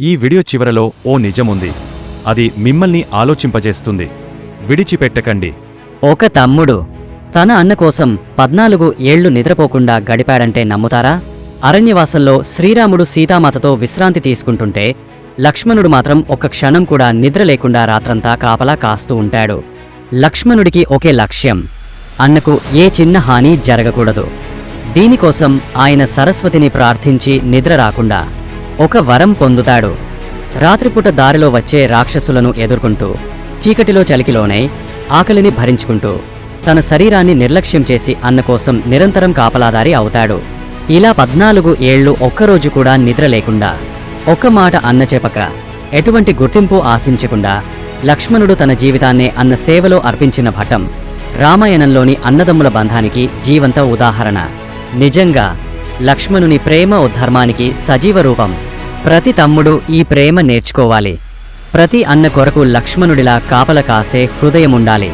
ఈ వీడియో చివరలో ఓ నిజముంది. అది మిమ్మల్ని ఆలోచింపజేస్తుంది. విడిచిపెట్టకండి. ఒక తమ్ముడు తన అన్న కోసం పద్నాలుగు ఏళ్ళు నిద్రపోకుండా గడిపాడంటే నమ్ముతారా? అరణ్యవాసంలో శ్రీరాముడు సీతామాతతో విశ్రాంతి తీసుకుంటుంటే లక్ష్మణుడు మాత్రం ఒక్క క్షణం కూడా నిద్ర లేకుండా రాత్రంతా కాపలా కాస్తూ ఉంటాడు. లక్ష్మణుడికి ఒకే లక్ష్యం. అన్నకు ఏ చిన్న హాని జరగకూడదు. దీనికోసం ఆయన సరస్వతిని ప్రార్థించి నిద్ర రాకుండా ఒక వరం పొందుతాడు. రాత్రిపూట దారిలో వచ్చే రాక్షసులను ఎదుర్కొంటూ చీకటిలో చలికిలోనై ఆకలిని భరించుకుంటూ తన శరీరాన్ని నిర్లక్ష్యం చేసి అన్న కోసం నిరంతరం కాపలాదారి అవుతాడు. ఇలా పద్నాలుగు ఏళ్ళు ఒక్కరోజు కూడా నిద్ర లేకుండా ఒక్క మాట అన్న చెప్పక ఎటువంటి గుర్తింపు ఆశించకుండా లక్ష్మణుడు తన జీవితాన్నే అన్న సేవలో అర్పించిన భటం రామాయణంలోని అన్నదమ్ముల బంధానికి జీవంత ఉదాహరణ. నిజంగా లక్ష్మణుని ప్రేమ ఉద్ధర్మానికి సజీవ రూపం. ప్రతి తమ్ముడు ఈ ప్రేమ నేర్చుకోవాలి. ప్రతి అన్న కొరకు లక్ష్మణుడిలా కాపల కాసే హృదయముండాలి.